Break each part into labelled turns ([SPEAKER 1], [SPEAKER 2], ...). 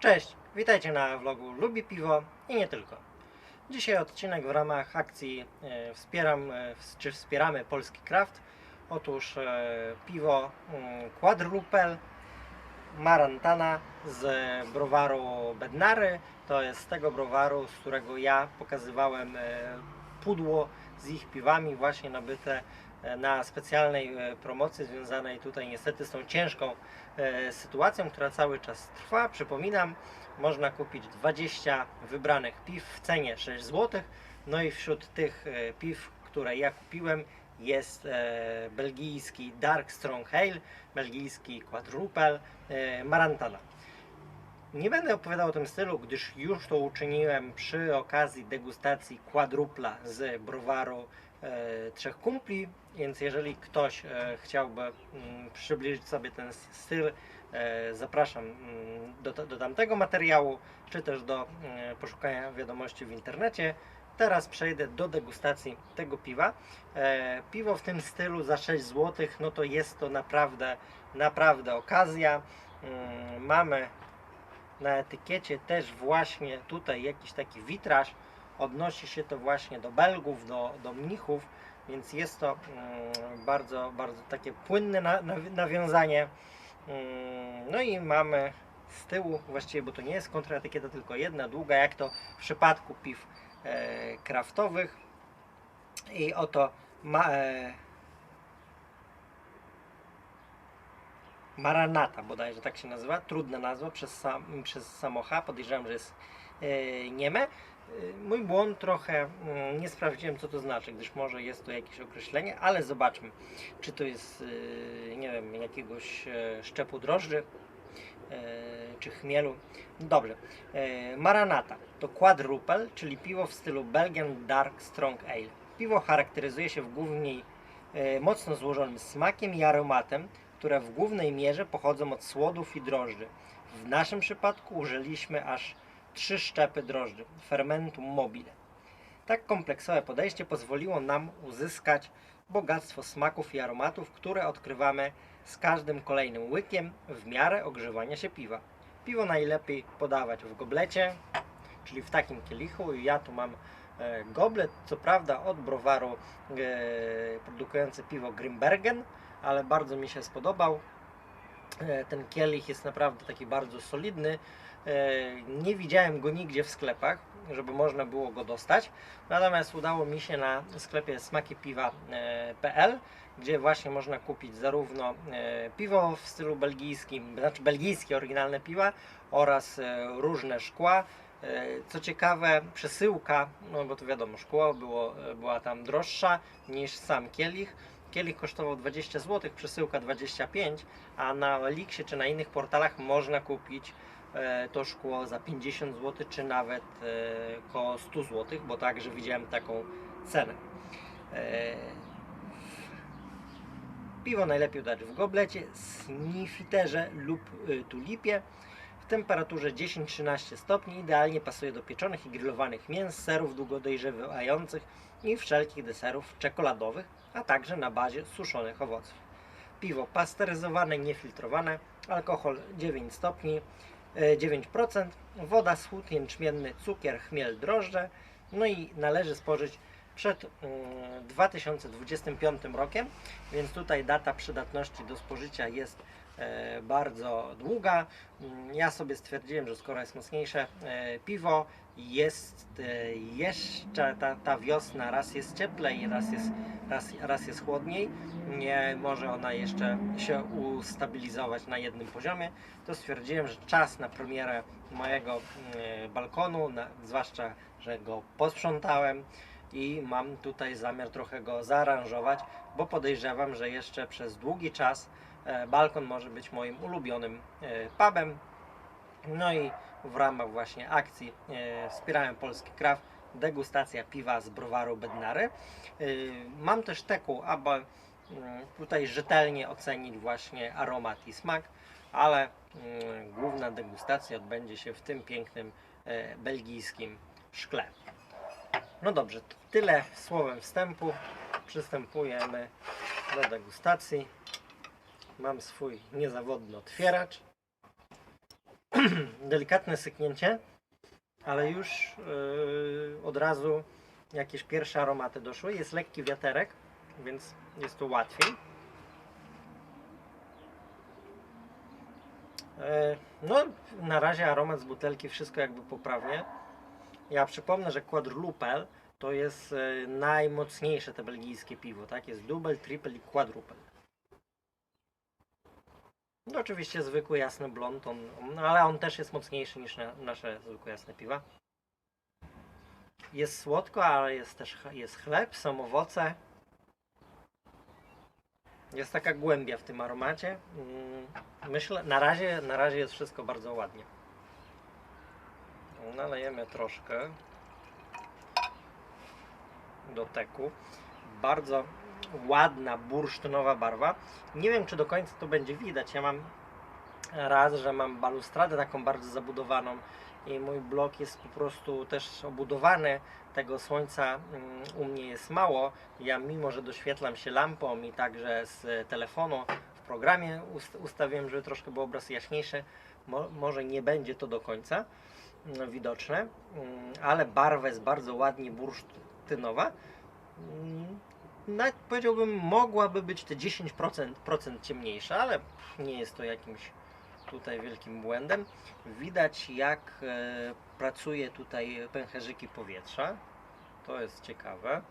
[SPEAKER 1] Cześć, witajcie na vlogu Lubi Piwo i nie tylko. Dzisiaj odcinek w ramach akcji e, Wspieram, e, czy wspieramy polski craft. Otóż e, piwo mm, Quadruple Marantana z browaru Bednary. To jest z tego browaru, z którego ja pokazywałem pudło z ich piwami właśnie nabyte na specjalnej e, promocji związanej tutaj niestety z tą ciężką e, sytuacją, która cały czas trwa. Przypominam, można kupić 20 wybranych piw w cenie 6 zł. No i wśród tych e, piw, które ja kupiłem, jest e, belgijski Dark Strong Ale, belgijski Quadruple, e, Marantana. Nie będę opowiadał o tym stylu, gdyż już to uczyniłem przy okazji degustacji quadrupla z browaru e, Trzech Kumpli, więc jeżeli ktoś e, chciałby mm, przybliżyć sobie ten styl, e, zapraszam mm, do, do tamtego materiału, czy też do mm, poszukania wiadomości w internecie. Teraz przejdę do degustacji tego piwa. E, piwo w tym stylu za 6 zł, no to jest to naprawdę, naprawdę okazja. Mamy na etykiecie też właśnie tutaj jakiś taki witraż. Odnosi się to właśnie do Belgów, do, do mnichów, więc jest to mm, bardzo, bardzo takie płynne na, na, nawiązanie. Mm, no i mamy z tyłu, właściwie, bo to nie jest kontraetykieta, tylko jedna długa, jak to w przypadku piw e, kraftowych. I oto ma, e, Maranata bodajże tak się nazywa, trudna nazwa przez, sam, przez samocha, podejrzewam, że jest e, nieme. Mój błąd trochę, mm, nie sprawdziłem co to znaczy, gdyż może jest to jakieś określenie, ale zobaczmy, czy to jest, e, nie wiem, jakiegoś e, szczepu drożdży, e, czy chmielu. Dobrze, e, Maranata to quadruple, czyli piwo w stylu Belgian Dark Strong Ale. Piwo charakteryzuje się w głównej mocno złożonym smakiem i aromatem, które w głównej mierze pochodzą od słodów i drożdży. W naszym przypadku użyliśmy aż trzy szczepy drożdży, fermentum mobile. Tak kompleksowe podejście pozwoliło nam uzyskać bogactwo smaków i aromatów, które odkrywamy z każdym kolejnym łykiem w miarę ogrzewania się piwa. Piwo najlepiej podawać w goblecie, czyli w takim kielichu. Ja tu mam e, goblet, co prawda od browaru e, produkujący piwo Grimbergen, ale bardzo mi się spodobał. E, Ten kielich jest naprawdę taki bardzo solidny. E, Nie widziałem go nigdzie w sklepach, żeby można było go dostać. Natomiast udało mi się na sklepie smakiepiwa.pl, gdzie właśnie można kupić zarówno e, piwo w stylu belgijskim, znaczy belgijskie oryginalne piwa oraz e, różne szkła. Co ciekawe, przesyłka, no bo to wiadomo, szkło było, była tam droższa niż sam kielich. Kielich kosztował 20 zł, przesyłka 25, a na Elixie czy na innych portalach można kupić to szkło za 50 zł, czy nawet e, koło 100 zł, bo także widziałem taką cenę. E, Piwo najlepiej dać w goblecie, snifiterze lub y, tulipie w temperaturze 10-13 stopni. Idealnie pasuje do pieczonych i grillowanych mięs, serów długodojrzewających i wszelkich deserów czekoladowych, a także na bazie suszonych owoców. Piwo pasteryzowane, niefiltrowane, alkohol 9 stopni, e, 9%, woda, słód jęczmienny, cukier, chmiel, drożdże. No i należy spożyć przed mm, 2025 rokiem, więc tutaj data przydatności do spożycia jest bardzo długa. Mm, Ja sobie stwierdziłem, że skoro jest mocniejsze e, piwo, jest e, jeszcze ta, ta wiosna, raz jest cieplej, raz jest, raz, raz jest chłodniej, nie może ona jeszcze się ustabilizować na jednym poziomie, to stwierdziłem, że czas na premierę mojego balkonu, na, zwłaszcza, że go posprzątałem i mam tutaj zamiar trochę go zaaranżować, bo podejrzewam, że jeszcze przez długi czas e, balkon może być moim ulubionym e, pubem. No i w ramach właśnie akcji e, Wspierałem Polski Kraft degustacja piwa z browaru Bednary. E, Mam też teku, aby mm, tutaj rzetelnie ocenić właśnie aromat i smak, ale mm, główna degustacja odbędzie się w tym pięknym e, belgijskim szkle. No dobrze, tyle słowem wstępu. Przystępujemy do degustacji. Mam swój niezawodny otwieracz. delikatne syknięcie, ale już yy, od razu jakieś pierwsze aromaty doszły. Jest lekki wiaterek, więc jest to łatwiej. E, No, na razie aromat z butelki, wszystko jakby poprawnie. Ja przypomnę, że Quadrupel to jest e, najmocniejsze te belgijskie piwo, tak? Jest dubel, triple i quadruple. No oczywiście zwykły jasny blond, on, no, ale on też jest mocniejszy niż na, nasze zwykłe jasne piwa. Jest słodko, ale jest też jest chleb, są owoce. Jest taka głębia w tym aromacie. Mm, Myślę, na razie, na razie jest wszystko bardzo ładnie. Nalejemy troszkę do teku. Bardzo ładna, bursztynowa barwa. Nie wiem, czy do końca to będzie widać. Ja mam raz, że mam balustradę taką bardzo zabudowaną i mój blok jest po prostu też obudowany. Tego słońca mm, u mnie jest mało. Ja mimo, że doświetlam się lampą i także z telefonu w programie ust- ustawiłem, żeby troszkę był obraz jaśniejszy. Mo- może nie będzie to do końca mm, widoczne, mm, ale barwa jest bardzo ładnie bursztynowa. Nawet powiedziałbym, mogłaby być te 10% procent ciemniejsza, ale nie jest to jakimś tutaj wielkim błędem. Widać jak e, pracuje tutaj pęcherzyki powietrza. To jest ciekawe.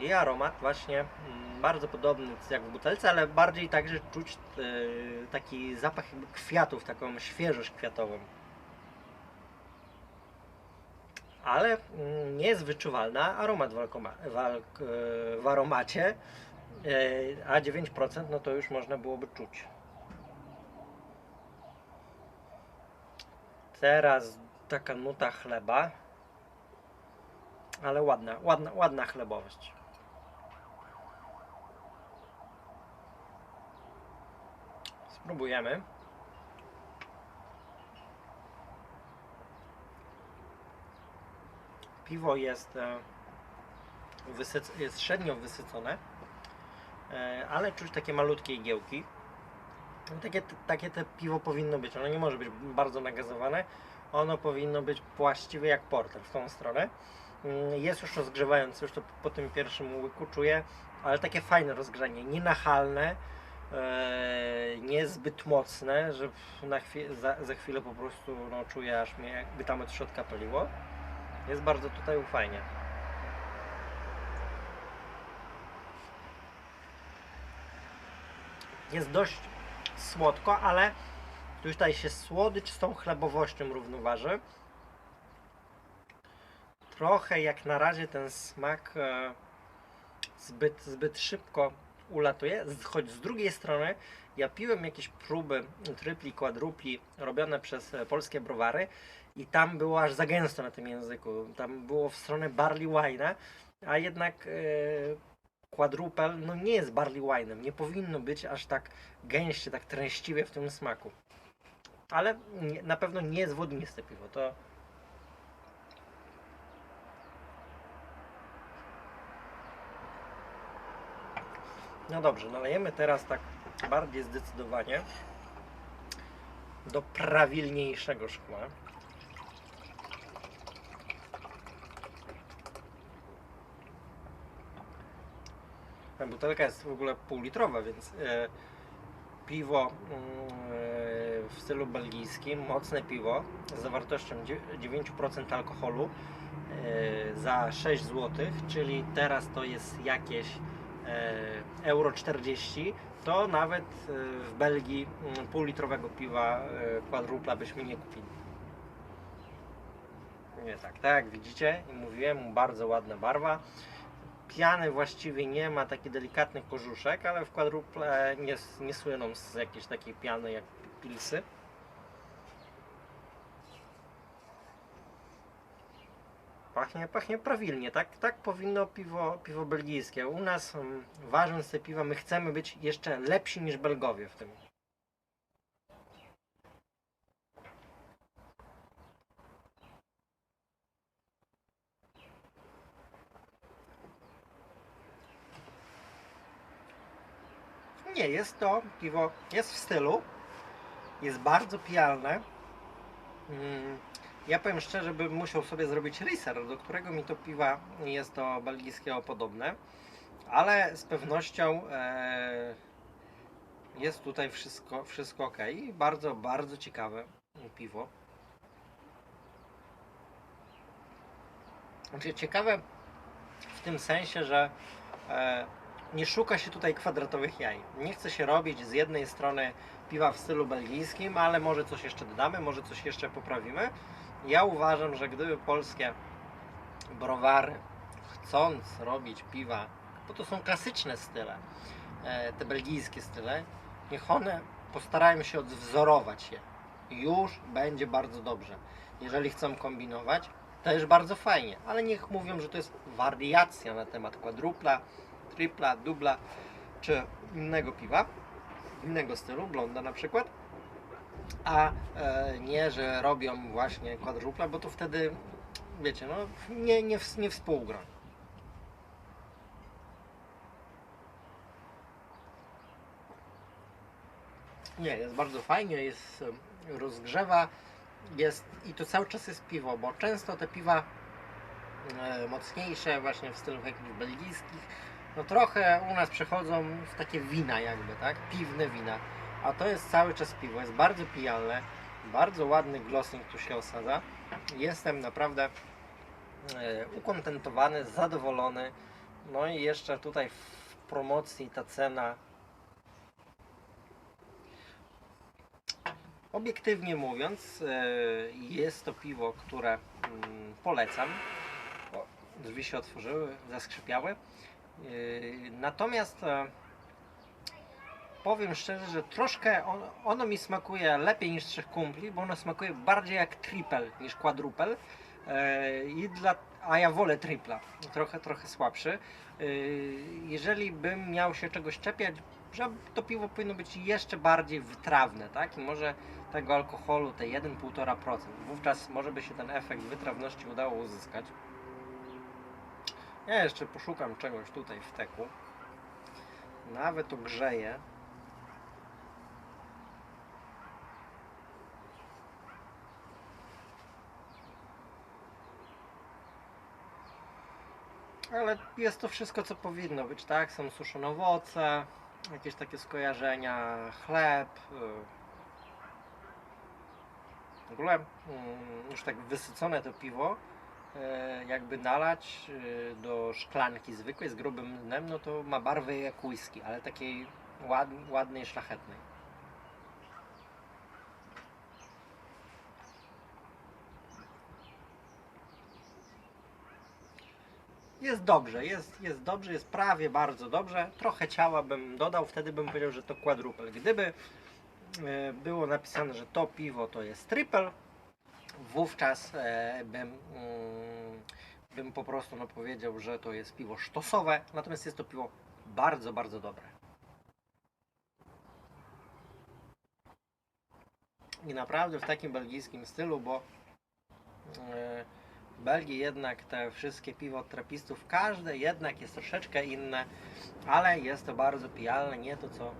[SPEAKER 1] I aromat właśnie mm, bardzo podobny jak w butelce, ale bardziej także czuć e, taki zapach kwiatów, taką świeżość kwiatową. Ale mm, nie jest wyczuwalna aromat w, e, w aromacie, e, a 9% no to już można byłoby czuć. Teraz taka nuta chleba, ale ładna, ładna, ładna chlebowość. Spróbujemy. Piwo jest, e, jest średnio wysycone, e, ale czuć takie malutkie igiełki. No, Takie, takie te piwo powinno być. Ono nie może być bardzo nagazowane. Ono powinno być właściwie jak porter w tą stronę. Mm, Jest już rozgrzewające, już to po tym pierwszym łyku czuję, ale takie fajne rozgrzanie, nienachalne, niezbyt mocne, że na za, za chwilę po prostu no, czuję, aż mnie jakby tam od środka paliło. Jest bardzo tutaj fajnie. Jest dość słodko, ale tutaj się słodycz z tą chlebowością równoważy. Trochę jak na razie ten smak e, zbyt, zbyt szybko ulatuje, choć z drugiej strony ja piłem jakieś próby trypli, quadrupli robione przez e, polskie browary i tam było aż za gęsto na tym języku. Tam było w stronę barley wine'a, a jednak e, quadrupel no nie jest barley wine'em. Nie powinno być aż tak gęście, tak treściwie w tym smaku. Ale na pewno nie jest wodniste piwo. To No dobrze, nalejemy teraz tak bardziej zdecydowanie do prawilniejszego szkła. Ta butelka jest w ogóle półlitrowa, więc e, piwo mm, e, w stylu belgijskim, mocne piwo z zawartością dzie- 9% alkoholu e, za 6 zł, czyli teraz to jest jakieś euro 40, to nawet e, w Belgii mm, półlitrowego piwa e, quadrupla byśmy nie kupili. Nie tak, tak jak widzicie i mówiłem, bardzo ładna barwa. Piany właściwie nie ma, taki delikatny korzuszek, ale w quadruple nie, nie słyną z jakiejś takiej piany jak pilsy. Pachnie, pachnie prawilnie, tak, tak powinno piwo, piwo belgijskie. U nas, mm, ważąc te piwa, my chcemy być jeszcze lepsi niż Belgowie w tym. Nie, jest to piwo, jest w stylu, jest bardzo pijalne. Mm, Ja powiem szczerze, bym musiał sobie zrobić research, do którego mi to piwa jest to belgijskiego podobne, ale z pewnością e, jest tutaj wszystko, wszystko ok. Bardzo, bardzo ciekawe piwo. Znaczy ciekawe w tym sensie, że e, nie szuka się tutaj kwadratowych jaj. Nie chce się robić z jednej strony piwa w stylu belgijskim, ale może coś jeszcze dodamy, może coś jeszcze poprawimy. Ja uważam, że gdyby polskie browary chcąc robić piwa, bo to są klasyczne style, e, te belgijskie style, niech one postarają się odwzorować je. Już będzie bardzo dobrze. Jeżeli chcą kombinować, też bardzo fajnie, ale niech mówią, że to jest wariacja na temat kwadrupla, tripla, dubla czy innego piwa, innego stylu, blonda na przykład, a e, nie, że robią właśnie kwadrupla, bo to wtedy, wiecie, no nie, nie, nie współgra. Nie, jest bardzo fajnie, jest em, rozgrzewa, jest i to cały czas jest piwo, bo często te piwa e, mocniejsze, właśnie w stylu jakichś belgijskich, no trochę u nas przechodzą w takie wina jakby, tak? Piwne wina. A to jest cały czas piwo, jest bardzo pijalne, bardzo ładny glossing tu się osadza. Jestem naprawdę e, ukontentowany, zadowolony. No i jeszcze tutaj w promocji ta cena Obiektywnie mówiąc, e, jest to piwo, które mm, polecam. Drzwi się otworzyły, zaskrzypiały. E, Natomiast powiem szczerze, że troszkę on, ono mi smakuje lepiej niż Trzech Kumpli, bo ono smakuje bardziej jak triple niż quadruple. E, I dla, a ja wolę tripla, trochę, trochę słabszy. E, Jeżeli bym miał się czegoś czepiać, to piwo powinno być jeszcze bardziej wytrawne, tak? I może tego alkoholu, te 1,5%. Wówczas może by się ten efekt wytrawności udało uzyskać. Ja jeszcze poszukam czegoś tutaj w teku. Nawet to Ale jest to wszystko, co powinno być, tak? Są suszone owoce, jakieś takie skojarzenia, chleb. y. W ogóle mm, już tak wysycone to piwo, e, jakby nalać y, do szklanki zwykłej z grubym dnem, no to ma barwę jak whisky, ale takiej ład, ładnej, szlachetnej. Jest dobrze, jest, jest dobrze, jest prawie bardzo dobrze. Trochę ciała bym dodał, wtedy bym powiedział, że to quadruple. Gdyby e, było napisane, że to piwo to jest triple, wówczas e, bym, mm, bym po prostu no, powiedział, że to jest piwo sztosowe, natomiast jest to piwo bardzo, bardzo dobre. I naprawdę w takim belgijskim stylu, bo e, Belgii jednak te wszystkie piwo od trapistów, każde jednak jest troszeczkę inne, ale jest to bardzo pijalne, nie to co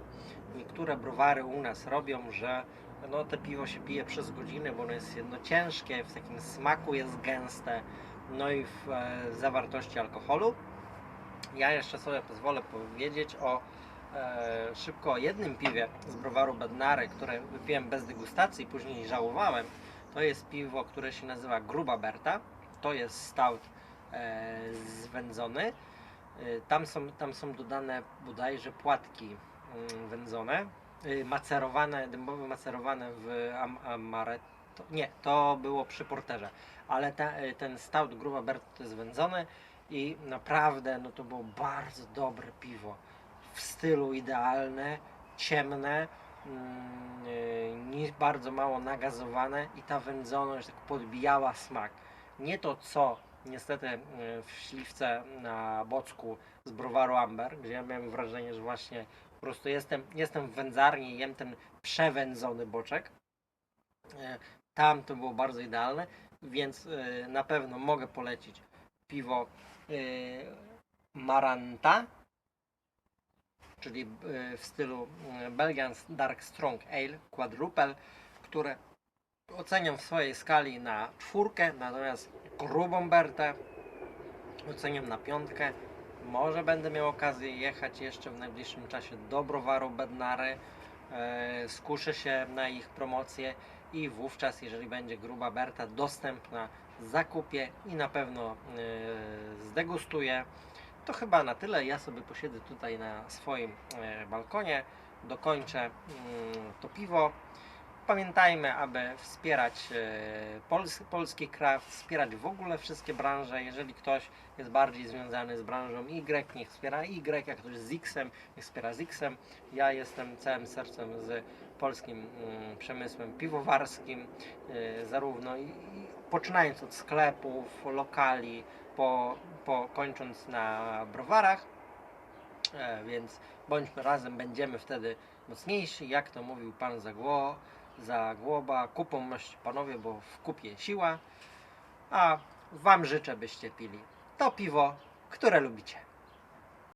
[SPEAKER 1] niektóre browary u nas robią, że no te piwo się pije przez godzinę, bo ono jest jedno ciężkie, w takim smaku jest gęste, no i w e, zawartości alkoholu. Ja jeszcze sobie pozwolę powiedzieć o e, szybko o jednym piwie z browaru Bednary, które wypiłem bez degustacji, później żałowałem. To jest piwo, które się nazywa Gruba Berta. To jest stout e, zwędzony. E, tam, są, tam są dodane bodajże płatki mm, wędzone, y, macerowane, dębowe macerowane w am, amaretto. Nie, to było przy porterze, ale ta, y, ten stout Gruba Berta to jest wędzony i naprawdę no to było bardzo dobre piwo. W stylu idealne, ciemne, mm, y, bardzo mało nagazowane i ta wędzoność tak podbijała smak. Nie to co niestety y, w śliwce na bocku z browaru Amber, gdzie ja miałem wrażenie, że właśnie po prostu jestem, jestem w wędzarni i jem ten przewędzony boczek. E, Tam to było bardzo idealne, więc e, na pewno mogę polecić piwo Maranta. czyli w stylu Belgian Dark Strong Ale Quadruple, które oceniam w swojej skali na czwórkę, natomiast grubą Bertę oceniam na piątkę. Może będę miał okazję jechać jeszcze w najbliższym czasie do browaru Bednary. E, skuszę się na ich promocję i wówczas, jeżeli będzie gruba Berta dostępna, zakupię i na pewno e, zdegustuję. To chyba na tyle. Ja sobie posiedzę tutaj na swoim e, balkonie, dokończę mm, to piwo. Pamiętajmy, aby wspierać e, pols, polski craft, wspierać w ogóle wszystkie branże. Jeżeli ktoś jest bardziej związany z branżą Y, niech wspiera Y, jak ktoś z X-em, niech wspiera z X-em. Ja jestem całym sercem z polskim mm, przemysłem piwowarskim, e, zarówno i, i poczynając od sklepów, lokali, po, po kończąc na browarach. E, więc bądźmy razem, będziemy wtedy mocniejsi, jak to mówił pan Zagło, Zagłoba, kupą mości panowie, bo w kupie siła, a wam życzę, byście pili to piwo, które lubicie.